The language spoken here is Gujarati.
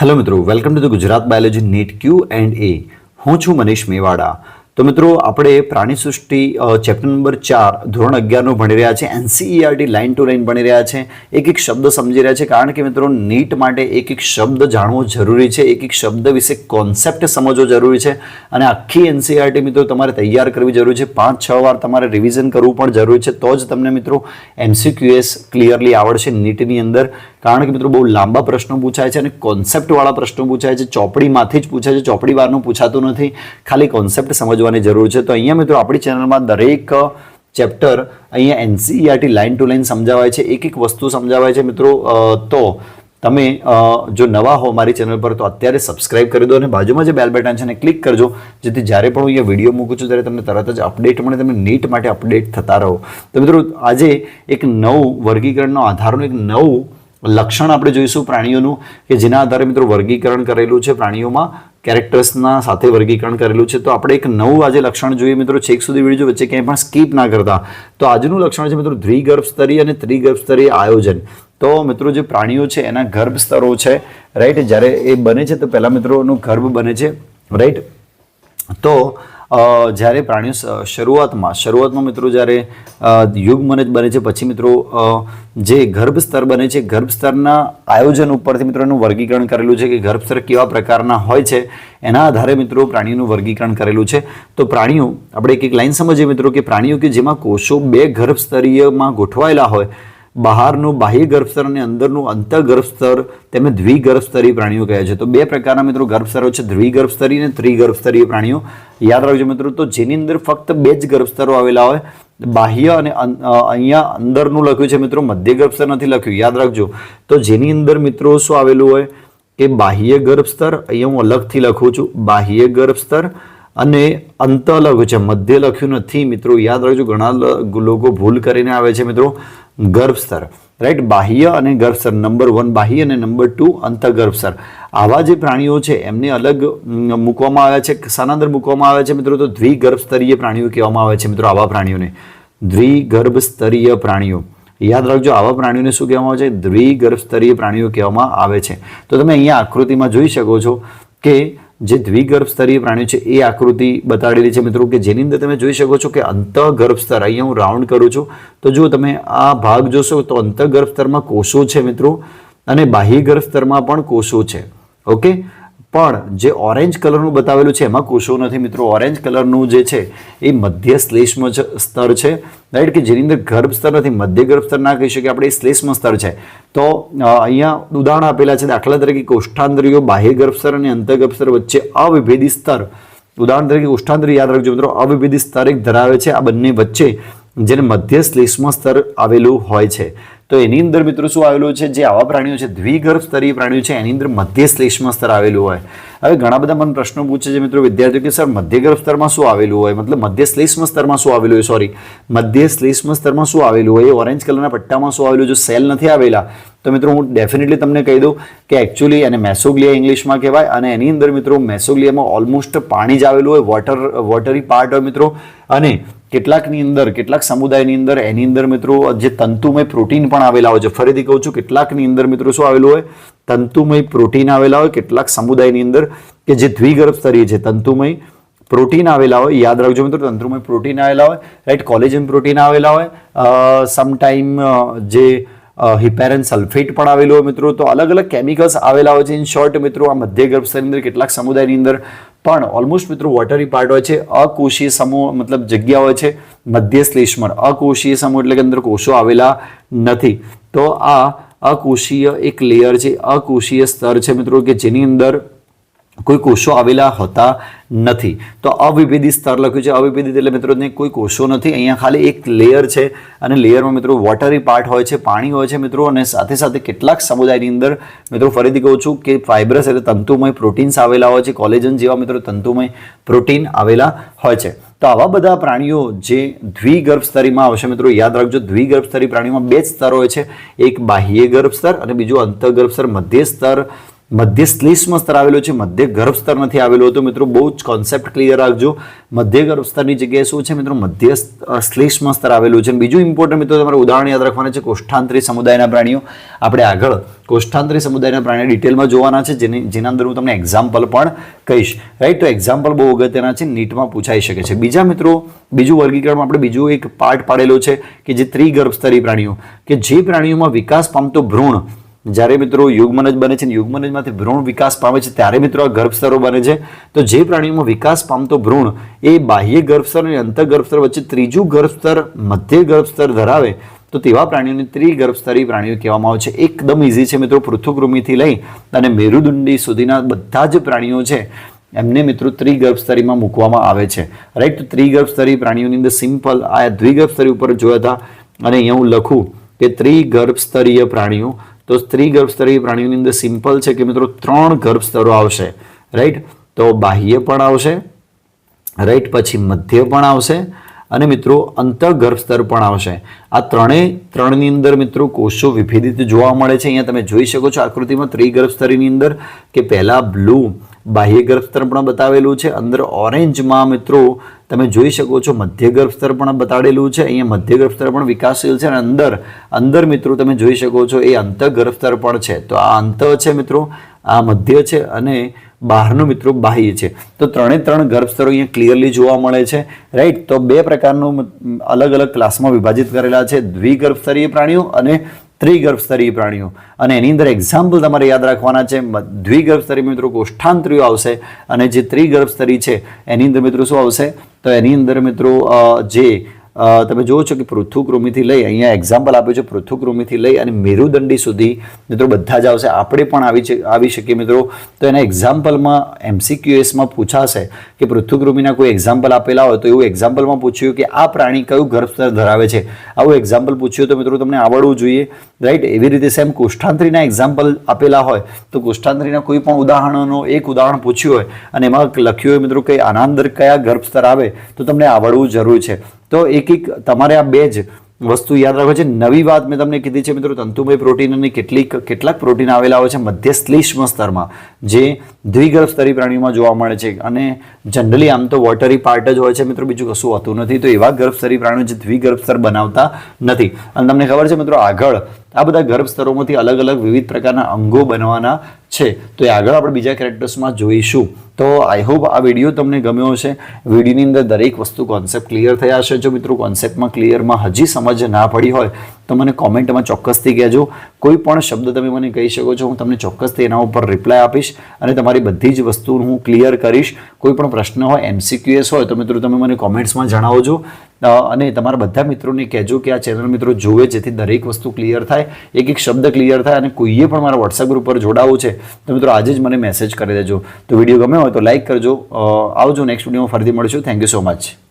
હેલો મિત્રો welcome to the Gujarat biology NEET Q and A હું છું મનીષ મેવાડા. તો મિત્રો, આપણે પ્રાણી સૃષ્ટિ ચેપ્ટર નંબર ચાર, ધોરણ અગિયારનું ભણી રહ્યા છે એનસીઈઆરટી લાઇન ટુ લાઇન ભણી રહ્યા છે. એક એક શબ્દ સમજી રહ્યા છે, કારણ કે મિત્રો નીટ માટે એક એક શબ્દ જાણવો જરૂરી છે, એક એક શબ્દ વિશે કોન્સેપ્ટ સમજવો જરૂરી છે. અને આખી એનસીઈઆરટી મિત્રો, તમારે તૈયાર કરવી જરૂરી છે. પાંચ, છ વાર તમારે રિવિઝન કરવું પણ જરૂરી છે. તો જ તમને મિત્રો એમસીક્યુએસ ક્લિયરલી આવડશે નીટની અંદર. કારણ કે મિત્રો બહુ લાંબા પ્રશ્નો પૂછાય છે અને કોન્સેપ્ટવાળા પ્રશ્નો પૂછાય છે. ચોપડીમાંથી જ પૂછાય છે. ચોપડી પૂછાતું નથી. ખાલી કોન્સેપ્ટ સમજવાની જરૂર છે. તો અહીંયા મિત્રો આપણી ચેનલમાં દરેક ચેપ્ટર અહીંયા એનસીઈઆરટી લાઇન ટુ લાઇન સમજાવાય છે. એક એક વસ્તુ સમજાવાય છે મિત્રો. તો તમે જો નવા હો મારી ચેનલ પર તો અત્યારે સબસ્ક્રાઇબ કરી દો અને બાજુમાં જે બેલ બટન છે એને ક્લિક કરજો. જેથી જ્યારે પણ હું અહીંયા વીડિયો મૂકું છું ત્યારે તમને તરત જ અપડેટ મળે. તમે નીટ માટે અપડેટ થતા રહો. તો મિત્રો આજે એક નવું વર્ગીકરણનો આધારનું એક નવું લક્ષણ આપણે જોઈશું પ્રાણીઓનું કે જેના આધારે મિત્રો વર્ગીકરણ કરેલું છે, પ્રાણીઓમાં કેરેક્ટર્સના સાથે વર્ગીકરણ કરેલું છે. તો આપણે એક નવું આજે લક્ષણ જોઈએ મિત્રો. છેક સુધી વીડિયો વચ્ચે ક્યાંય પણ સ્કીપ ના કરતા. તો આજનું લક્ષણ છે મિત્રો દ્વિગર્ભ સ્તરીય અને ત્રિગર્ભ સ્તરીય આયોજન. તો મિત્રો જે પ્રાણીઓ છે એના ગર્ભ સ્તરો છે રાઈટ જ્યારે એ બને છે તો પહેલાં મિત્રોનું ગર્ભ બને છે રાઈટ તો જ્યારે પ્રાણીઓ શરૂઆતમાં શરૂઆતમાં મિત્રો જ્યારે યુગ યુગમનજ બને છે, પછી મિત્રો જે ગર્ભ સ્તર બને છે ગર્ભ સ્તરના આયોજન ઉપરથી મિત્રો એનું વર્ગીકરણ કરેલું છે કે ગર્ભ સ્તર કેવા પ્રકારના હોય છે, એના આધારે મિત્રો પ્રાણીઓનું વર્ગીકરણ કરેલું છે. તો પ્રાણીઓ, આપણે એક એક લાઈન સમજીએ મિત્રો કે પ્રાણીઓ કે જેમાં કોષો બે ગર્ભ સ્તરીયમાં ગોઠવાયેલા હોય બહારનું બાહ્ય ગર્ભસ્તર અને અંદરનું અંતઃગર્ભસ્તર, તેમને દ્વિગર્ભસ્તરીય પ્રાણીઓ કહે છે. તો બે પ્રકારના મિત્રો ગર્ભસ્તરો છે દ્વિગર્ભસ્તરીય અને ત્રિગર્ભસ્તરીય પ્રાણીઓ. યાદ રાખજો મિત્રો, તો જેની અંદર ફક્ત બે જ ગર્ભસ્તરો આવેલા હોય, બાહ્ય અને અહીંયા અંદરનું લખ્યું છે મિત્રો, મધ્ય ગર્ભસ્તર નથી લખ્યું, યાદ રાખજો. તો જેની અંદર મિત્રો શું આવેલું હોય કે બાહ્ય ગર્ભસ્તર, અહીંયા હું અલગથી લખું છું, બાહ્ય ગર્ભસ્તર અને અંત લખ્યું છે, મધ્ય લખ્યું નથી મિત્રો, યાદ રાખજો, ઘણા લોકો ભૂલ કરીને આવે છે મિત્રો. ગર્ભસ્તર રાઈટ બાહ્ય અને ગર્ભસ્તર નંબર વન બાહ્ય અને નંબર ટુ અંતગર્ભસ્તર આવા જે પ્રાણીઓ છે, એમને અલગ મૂકવામાં આવ્યા છે શાના મૂકવામાં આવે છે, મિત્રો. તો દ્વિગર્ભસ્તરીય પ્રાણીઓ કહેવામાં આવે છે, મિત્રો, આવા પ્રાણીઓને. દ્વિગર્ભસ્તરીય પ્રાણીઓ. યાદ રાખજો, આવા પ્રાણીઓને શું કહેવામાં આવે છે? દ્વિગર્ભસ્તરીય પ્રાણીઓ કહેવામાં આવે છે. તો તમે અહીંયા આકૃતિમાં જોઈ શકો છો કે જે દ્વિગર્ભ સ્તરીય પ્રાણીઓ છે, એ આકૃતિ બતાડેલી છે મિત્રો, કે જેની અંદર તમે જોઈ શકો છો કે અંતઃગર્ભ સ્તર અહીંયા હું રાઉન્ડ કરું છું. તો જો તમે આ ભાગ જોશો તો અંતઃગર્ભ સ્તરમાં કોષો છે મિત્રો, અને બાહ્ય ગર્ભ સ્તરમાં પણ કોષો છે. ઓકે પણ જે ઓરેન્જ કલરનું બતાવેલું છે, એમાં કોષો નથી મિત્રો. ઓરેન્જ કલરનું જે છે, એ મધ્ય શ્લેષ્મ સ્તર છે. રાઈટ કે જેની અંદર ગર્ભ સ્તર નથી, મધ્ય ગર્ભ સ્તર ના કહી શકીએ આપણે શ્લેષ્મ સ્તર છે. તો અહીંયા ઉદાહરણ આપેલા છે દાખલા તરીકે કોષ્ઠાંતરીઓ બાહ્ય ગર્ભ સ્તર અને અંતર્ગર્ભ સ્તર વચ્ચે અવિભેદી સ્તર. ઉદાહરણ તરીકે કોષ્ઠાંતરી યાદ રાખજો મિત્રો, અવિભેદી સ્તર એક ધરાવે છે. આ બંને વચ્ચે જેને મધ્ય શ્લેષ્મ સ્તર આવેલું હોય છે. તો એની અંદર મિત્રો શું આવેલું છે? જે આવા પ્રાણીઓ છે, દ્વિગર્ભ સ્તરીય પ્રાણીઓ છે, એની અંદર મધ્ય શ્લેષ્મ સ્તર આવેલું હોય. હવે ઘણા બધા મને પ્રશ્નો પૂછે છે મિત્રો વિદ્યાર્થીઓ કે, સર, મધ્યગર્ભ સ્તરમાં શું આવેલું હોય? મતલબ મધ્ય શ્લેષ્મ સ્તરમાં શું આવેલું હોય? સોરી મધ્ય શ્લેષ્મ સ્તરમાં શું આવેલું હોય? એ ઓરેન્જ કલરના પટ્ટામાં શું આવેલું? જો સેલ નથી આવેલા, તો મિત્રો હું ડેફિનેટલી તમને કહી દઉં કે એકચ્યુઅલી એને મેસોગ્લિયા ઇંગ્લિશમાં કહેવાય અને એની અંદર મિત્રો મેસોગ્લિયામાં ઓલમોસ્ટ પાણી જ આવેલું હોય વોટર વોટરી પાર્ટ હોય મિત્રો. અને કેટલાકની અંદર, કેટલાક સમુદાયની અંદર, એની અંદર મિત્રો જે તંતુમય પ્રોટીન પણ આવેલા હોય છે. ફરીથી કહું છું, કેટલાકની અંદર મિત્રો શું આવેલું હોય? તંતુમય પ્રોટીન આવેલા હોય. કેટલાક સમુદાયની અંદર કે જે દ્વિગર્ભ સ્તરીય છે, તંતુમય પ્રોટીન આવેલા હોય. યાદ રાખજો મિત્રો, તંતુમય પ્રોટીન આવેલા હોય રાઈટ કોલેજન પ્રોટીન આવેલા હોય. સમટાઈમ જે હિપેરન સલ્ફેટ પણ આવેલું હોય મિત્રો. તો અલગ અલગ કેમિકલ્સ આવેલા હોય છે. ઇન શોર્ટ મિત્રો, આ મધ્ય ગર્ભસ્તરની અંદર કેટલાક સમુદાયની અંદર પણ ઓલમોસ્ટ મિત્રો વોટરી પાર્ટ હોય છે, અકોષીય સમૂહ, મતલબ જગ્યા હોય છે મધ્ય શ્લેષ્મર અકોષીય સમૂહ એટલે કે અંદર કોષો આવેલા નથી. તો આ અકોષીય એક લેયર છે, અકોષીય સ્તર છે મિત્રો કે જેની અંદર કોઈ કોષો આવેલા હોતા નથી. તો અવિભેદી સ્તર લખ્યું છે. અવિભેદિત એટલે મિત્રો કોઈ કોષો નથી. અહીંયા ખાલી એક લેયર છે અને લેયરમાં મિત્રો વોટરી પાર્ટ હોય છે, પાણી હોય છે મિત્રો અને સાથે સાથે કેટલાક સમુદાયની અંદર મિત્રો ફરીથી કહું છું કે ફાઇબ્રસ એટલે તંતુમય પ્રોટીન્સ આવેલા હોય છે. કોલેજન જેવા મિત્રો તંતુમય પ્રોટીન આવેલા હોય છે. તો આવા બધા પ્રાણીઓ જે દ્વિગર્ભ સ્તરીમાં આવશે મિત્રો, યાદ રાખજો, દ્વિગર્ભ સ્તરી પ્રાણીઓમાં બે જ સ્તર હોય છે. એક બાહ્ય ગર્ભ સ્તર અને બીજું અંતઃગર્ભ સ્તર, મધ્ય સ્તર મધ્ય શ્લેષ્મ સ્તર આવેલું છે. મધ્ય ગર્ભ સ્તર નથી આવેલું તો મિત્રો, બહુ જ કોન્સેપ્ટ ક્લિયર રાખજો. મધ્ય ગર્ભ સ્તરની જગ્યાએ શું છે? મિત્રો મધ્ય શ્લેષ્મ સ્તર આવેલું છે. બીજું ઇમ્પોર્ટન્ટ મિત્રો, તમારે ઉદાહરણ યાદ રાખવાના છે. કોષ્ઠાંતરી સમુદાયના પ્રાણીઓ. આપણે આગળ કોષ્ઠાંતરી સમુદાયના પ્રાણીઓ ડિટેલમાં જોવાના છે. જેની, જેના અંદર હું તમને એક્ઝામ્પલ પણ કહીશ. રાઈટ તો એક્ઝામ્પલ બહુ અગત્યના છે. નીટમાં પૂછાઈ શકે છે. બીજા, મિત્રો, બીજું વર્ગીકરણમાં આપણે બીજું એક પાર્ટ પાડેલો છે કે જે ત્રિગર્ભસ્તરી પ્રાણીઓ. કે જે પ્રાણીઓમાં વિકાસ પામતો ભ્રૂણ જ્યારે મિત્રો યુગમનજ બને છે યુગમનજમાંથી ભ્રૂણ વિકાસ પામે છે, ત્યારે મિત્રો આ ગર્ભસ્તરો બને છે. તો જે પ્રાણીઓમાં વિકાસ પામતો ભ્રૂણ, એ બાહ્ય ગર્ભસ્તર અને અંતર ગર્ભસ્તર વચ્ચે ત્રીજું ગર્ભસ્તર મધ્ય ગર્ભસ્તર ધરાવે. તો તેવા પ્રાણીઓને ત્રિગર્ભસ્તરી પ્રાણીઓ કહેવામાં આવે છે. એકદમ ઇઝી છે મિત્રો પૃથુકૃમિથી લઈ અને મેરુદુંડી સુધીના બધા જ પ્રાણીઓ છે, એમને મિત્રો ત્રિગર્ભસ્તરીમાં મૂકવામાં આવે છે. રાઈટ તો ત્રિગર્ભસ્તરી પ્રાણીઓની અંદર સિમ્પલ આ દ્વિગર્ભસ્તરી ઉપર જોયા હતા. અને અહીંયા હું લખું કે ત્રિગર્ભસ્તરીય પ્રાણીઓ તો સ્ત્રી ગર્ભસ્તરી પ્રાણીઓની અંદર સિમ્પલ છે કે મિત્રો ત્રણ ગર્ભસ્તરો આવશે રાઈટ તો બાહ્ય પણ આવશે રાઈટ પછી મધ્ય પણ આવશે અને મિત્રો, અંતઃગર્ભ સ્તર પણ આવશે. આ ત્રણેય, ત્રણની અંદર મિત્રો કોષો વિભેદિત જોવા મળે છે. અહીંયા તમે જોઈ શકો છો આકૃતિમાં ત્રિગર્ભ સ્તરની અંદર કે પહેલા બ્લુ બાહ્ય ગર્ભ સ્તર પણ બતાવેલું છે. અંદર ઓરેન્જમાં મિત્રો તમે જોઈ શકો છો મધ્ય ગર્ભ સ્તર પણ બતાડેલું છે. અહીંયા મધ્ય ગર્ભ સ્તર પણ વિકાસશીલ છે અને અંદર અંદર મિત્રો તમે જોઈ શકો છો એ અંતઃગર્ભ સ્તર પણ છે. તો આ અંત છે મિત્રો, આ મધ્ય છે અને બહારનું મિત્રો બાહ્ય છે. તો ત્રણે ત્રણ ગર્ભસ્તરો અહીંયા ક્લિયરલી જોવા મળે છે. રાઈટ તો બે પ્રકારનું અલગ અલગ ક્લાસમાં વિભાજિત કરેલા છે. દ્વિગર્ભસ્તરીય પ્રાણીઓ અને ત્રિગર્ભસ્તરીય પ્રાણીઓ. અને એની અંદર એક્ઝામ્પલ તમારે યાદ રાખવાના છે. દ્વિગર્ભસ્તરીય મિત્રો કોષ્ઠાંતરીઓ આવશે અને જે ત્રિગર્ભસ્તરી છે, એની અંદર મિત્રો શું આવશે? તો એની અંદર મિત્રો જે તમે જુઓ છો કે પૃથુકૃમિથી લઈ અહીંયા એક્ઝામ્પલ આપ્યું છે પૃથુકૃમિથી લઈ અને મેરુદંડી સુધી મિત્રો બધા જ આવશે. આપણે પણ આવી આવી શકીએ મિત્રો. તો એના એક્ઝામ્પલમાં એમસીક્યુએસમાં પૂછાશે કે પૃથુકૃમિના કોઈ એક્ઝામ્પલ આપેલા હોય તો એવું એક્ઝામ્પલમાં પૂછ્યું કે આ પ્રાણી કયું ગર્ભસ્તર ધરાવે છે. આવું એક્ઝામ્પલ પૂછ્યું તો મિત્રો તમને આવડવું જોઈએ. રાઈટ એવી રીતે સેમ કોષ્ઠાંત્રીના એક્ઝામ્પલ આપેલા હોય તો કોષ્ઠાંત્રીના કોઈ પણ ઉદાહરણોનું એક ઉદાહરણ પૂછ્યું હોય અને એમાં લખ્યું હોય મિત્રો કે આના અંદર કયા ગર્ભસ્તર આવે તો તમને આવડવું જરૂર છે. તો એક એક તમારે આ બે જ વસ્તુ યાદ રાખો છે. નવી વાત મેં તમને કીધી છે મિત્રો, તંતુમય પ્રોટીન અને કેટલીક, કેટલાક પ્રોટીન આવેલા હોય છે મધ્ય શ્લેષ્મ સ્તરમાં, જે દ્વિગર્ભ સ્તરી પ્રાણીઓમાં જોવા મળે છે. અને જનરલી આમ તો વોટરી પાર્ટ જ હોય છે મિત્રો, બીજું કશું હોતું નથી. તો એવા ગર્ભસ્તરી પ્રાણીઓ જે દ્વિગર્ભ સ્તર બનાવતા નથી. અને તમને ખબર છે મિત્રો, આગળ આ બધા ગર્ભ સ્તરોમાંથી અલગ અલગ વિવિધ પ્રકારના અંગો બનવાના છે. તો એ આગળ આપણે બીજા કેરેક્ટર્સમાં જોઈશું. તો આઈ હોપ આ વીડિયો તમને ગમ્યો હશે. વિડીયોની અંદર દરેક વસ્તુ કોન્સેપ્ટ ક્લિયર થયા હશે. જો મિત્રો કોન્સેપ્ટમાં ક્લિયરમાં હજી સમજ ના પડી હોય તો મને કોમેન્ટમાં ચોક્કસથી કહેજો. કોઈ પણ શબ્દ તમે મને કહી શકો છો, હું તમને ચોક્કસથી એના ઉપર રિપ્લાય આપીશ અને તમારી બધી જ વસ્તુ હું ક્લિયર કરીશ. કોઈ પણ પ્રશ્ન હોય એમસીક્યુએસ હોય, તો મિત્રો તમે મને કોમેન્ટ્સમાં જણાવજો. અને તમારા બધા મિત્રોને કહેજો કે આ ચેનલ મિત્રો જોવે જેથી દરેક વસ્તુ ક્લિયર થાય, એક એક શબ્દ ક્લિયર થાય અને કોઈએ પણ મારા વોટ્સએપ ગ્રુપ પર જોડાવું છે, તો મિત્રો આજે જ મને મેસેજ કરી દેજો. તો વીડિયો ગમે હોય તો લાઇક કરજો. આવજો નેક્સ્ટ વિડીયોમાં ફરીથી મળીશું. Thank you so much